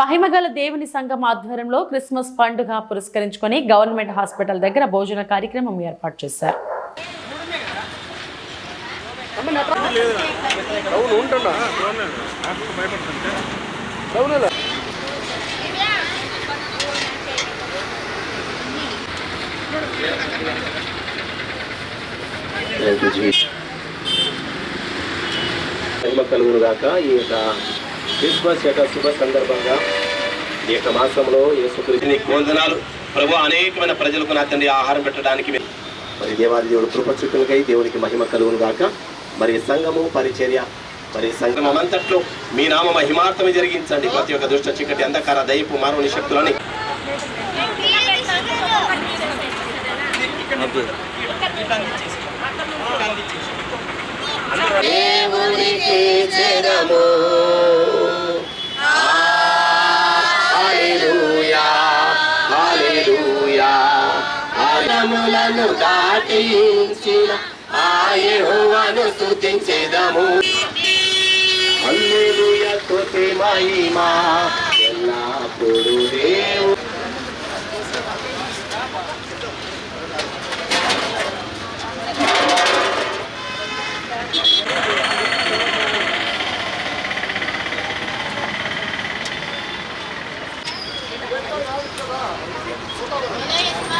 మహిమగల దేవుని సంఘం ఆధ్వర్యంలో క్రిస్మస్ పండుగ పురస్కరించుకొని గవర్నమెంట్ హాస్పిటల్ దగ్గర భోజన కార్యక్రమం ఏర్పాటు చేశారు. కలుగురుగాక ఈ యొక్క క్రిస్మస్ యొక్క శుభ సందర్భంగా ఈ యొక్క మాసంలో యేసుక్రీస్తుని వందనాలు ప్రభు అనేకమైన ప్రజలకు నా తండ్రి ఆహారం పెట్టడానికి మరి దేవాది దేవుడు కృప చూపులకై దేవునికి మహిమ కలుగును గాక. మరి సంఘము పరిచర్య మరి సంఘం అంతట్లో మీ నామ మహిమార్థమే జరిగించండి. ప్రతి ఒక్క దుష్ట చీకటి అంధకార దయపు మానవుని శక్తులని. దేవునికి దాటించిన ఆ యెహోవాను స్తుతించెదము. హల్లెలూయా స్తుతి మహిమా. ఎల్లప్పుడు దేవు మహారాజుకి జై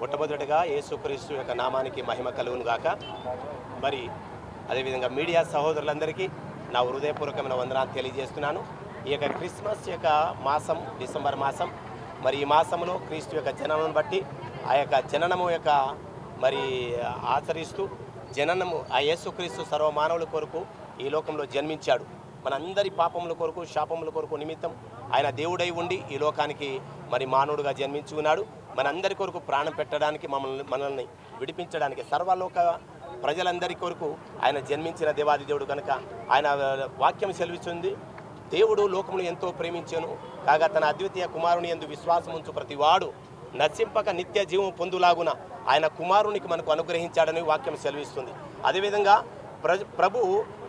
మొట్టమొదటిగా యేసుక్రీస్తు యొక్క నామానికి మహిమ కలుగును గాక. మరి అదేవిధంగా మీడియా సహోదరులందరికీ నా హృదయపూర్వకమైన వందనాలు తెలియజేస్తున్నాను. ఈ యొక్క క్రిస్మస్ యొక్క మాసం డిసెంబర్ మాసం మరి ఈ మాసంలో క్రీస్తు యొక్క జననం బట్టి ఆ యొక్క జననము యొక్క మరి ఆచరిస్తూ జననము ఆ యేసుక్రీస్తు సర్వమానవుల కొరకు ఈ లోకంలో జన్మించాడు. మనందరి పాపముల కొరకు శాపముల కొరకు నిమిత్తం ఆయన దేవుడై ఉండి ఈ లోకానికి మరి మానవుడుగా జన్మించుకున్నాడు మనందరి కొరకు ప్రాణం పెట్టడానికి మమ్మల్ని మనల్ని విడిపించడానికి సర్వలోక ప్రజలందరి కొరకు ఆయన జన్మించిన దేవాది దేవుడు కనుక ఆయన వాక్యం సెలవిస్తుంది. దేవుడు లోకమును ఎంతో ప్రేమించాను కాగా తన అద్వితీయ కుమారుని ఎందు విశ్వాసం ఉంచు ప్రతివాడు నశింపక నిత్య జీవం పొందులాగున ఆయన కుమారునికి మనకు అనుగ్రహించాడని వాక్యం సెలవిస్తుంది. అదేవిధంగా ప్ర ప్రభు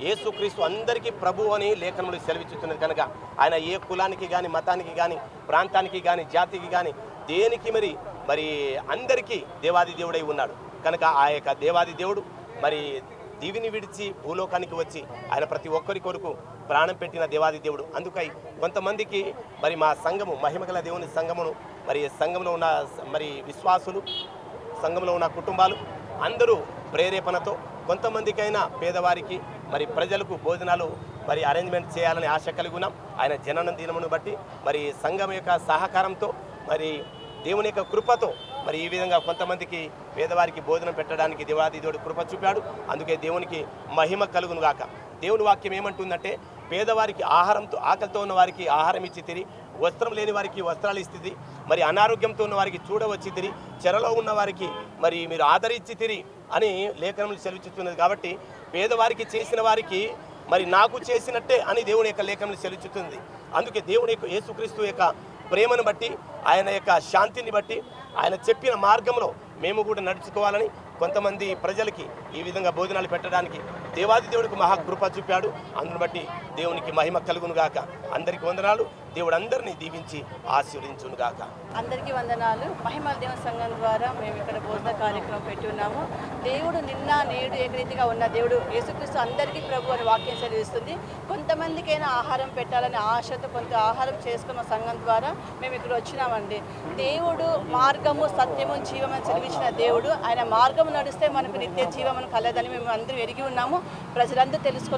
యేసుక్రీస్తు అందరికీ ప్రభు అని లేఖనములు సెలవిచ్చుతున్నది కనుక ఆయన ఏ కులానికి కానీ మతానికి కానీ ప్రాంతానికి కానీ జాతికి కానీ దేనికి మరి? మరి అందరికీ దేవాది దేవుడై ఉన్నాడు. కనుక ఆ యొక్క దేవాది దేవుడు మరి దీవిని విడిచి భూలోకానికి వచ్చి ఆయన ప్రతి ఒక్కరి కొరకు ప్రాణం పెట్టిన దేవాది దేవుడు. అందుకై కొంతమందికి మరి మా సంఘము మహిమగల దేవుని సంఘమును మరి సంఘంలో ఉన్న మరి విశ్వాసులు సంఘంలో ఉన్న కుటుంబాలు అందరూ ప్రేరేపణతో కొంతమందికైనా పేదవారికి మరి ప్రజలకు భోజనాలు మరి అరేంజ్మెంట్ చేయాలని ఆశ కలిగి ఉన్నాం. ఆయన జనన దినమును బట్టి మరి సంఘం యొక్క సహకారంతో మరి దేవుని యొక్క కృపతో మరి ఈ విధంగా కొంతమందికి పేదవారికి భోజనం పెట్టడానికి దేవాదిదేవుడు కృప చూపాడు. అందుకే దేవునికి మహిమ కలుగును గాక. దేవుని వాక్యం ఏమంటుందంటే పేదవారికి ఆహారంతో ఆకలితో ఉన్న వారికి ఆహారం ఇచ్చి తిరిగి వస్త్రం లేని వారికి వస్త్రాలు ఇస్తుంది మరి అనారోగ్యంతో ఉన్న వారికి చూడవచ్చి తిరి చెరలో ఉన్న వారికి మరి మీరు ఆదరించి తిరి అని లేఖనములు సెలవిస్తున్నది కాబట్టి పేదవారికి చేసిన వారికి మరి నాకు చేసినట్టే అని దేవుని యొక్క లేఖనములు సెలవిస్తుంది అందుకే దేవుని యొక్క యేసుక్రీస్తు యొక్క ప్రేమను బట్టి ఆయన యొక్క శాంతిని బట్టి ఆయన చెప్పిన మార్గంలో మేము కూడా నడుచుకోవాలని కొంతమంది ప్రజలకి ఈ విధంగా భోజనాలు పెట్టడానికి దేవాది దేవుడికి మహాకృప చూపాడు. అందును బట్టి దేవునికి మహిమ కలుగును గాక అందరికి వందనాలు. దేవుడు అందరినీ దీవించి ఆశీర్వదించును గాక అందరికీ వందనాలు. మహిమ దేవ సంఘం ద్వారా మేము ఇక్కడ బోధన కార్యక్రమం పెట్టి ఉన్నాము. దేవుడు నిన్న నేడు ఏకరీతిగా ఉన్న దేవుడు యేసుక్రీస్తు అందరికీ ప్రభు అని వాక్యం చదివిస్తుంది కొంతమందికైనా ఆహారం పెట్టాలని ఆశతో కొంత ఆహారం చేసుకున్న సంఘం ద్వారా మేము ఇక్కడ వచ్చినామండి. దేవుడు మార్గము సత్యము జీవమని చదివించిన దేవుడు. ఆయన మార్గము నడిస్తే మనకు నిత్య జీవమని కలదని మేము అందరూ ఎరిగి ఉన్నాము. ప్రజలందరూ తెలుసుకున్న